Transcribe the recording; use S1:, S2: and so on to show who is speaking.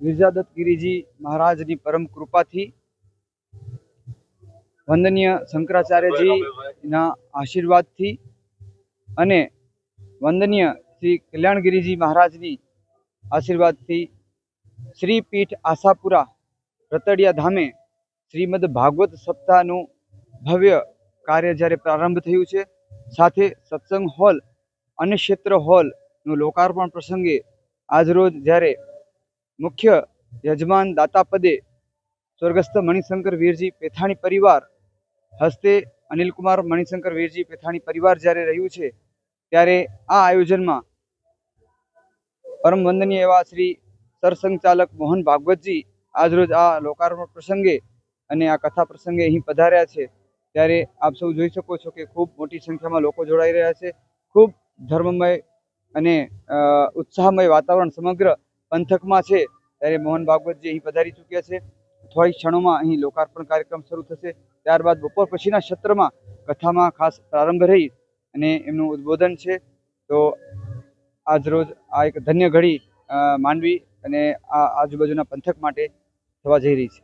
S1: ગિરજાદત્ત ગિરિજી મહારાજની પરમ કૃપાથી વંદનીય શંકરાચાર્યજીના આશીર્વાદથી અને વંદનીય શ્રી કલ્યાણગીરીજી મહારાજની આશીર્વાદથી શ્રી પીઠ આશાપુરા રતડિયા ધામે શ્રીમદ ભાગવત સપ્તાહનું ભવ્ય કાર્ય જ્યારે પ્રારંભ થયું છે, સાથે સત્સંગ હોલ અને ક્ષેત્ર હોલનું લોકાર્પણ પ્રસંગે આજરોજ જ્યારે મુખ્ય યજમાન દાતા પદે સ્વર્ગસ્થ મણિશંકર વીરજી પેથાણી પરિવાર હસ્તે અનિલકુમાર મણિશંકર વીરજી પેથાણી પરિવાર જ્યારે રહ્યું છે, ત્યારે આ આયોજનમાં પરમ વંદનીય એવા શ્રી સરસંઘચાલક મોહન ભાગવતજી આજરોજ આ લોકાર્પણ પ્રસંગે અને આ કથા પ્રસંગે અહીં પધાર્યા છે. ત્યારે આપ સૌ જોઈ શકો છો કે ખૂબ મોટી સંખ્યામાં લોકો જોડાઈ રહ્યા છે. ખૂબ ધર્મમય અને ઉત્સાહમય વાતાવરણ સમગ્ર પંથકમાં છે, ત્યારે મોહન ભાગવતજી અહીં પધારી ચૂક્યા છે. થોડી ક્ષણોમાં અહીં લોકાર્પણ કાર્યક્રમ શરૂ થશે. ત્યારબાદ બપોર પછીના સત્રમાં કથામાં ખાસ પ્રારંભ રહી અને એમનું ઉદ્બોધન છે. તો આજરોજ આ એક ધન્ય ઘડી માંડવી અને આ આજુબાજુના પંથક માટે થવા જઈ રહી છે.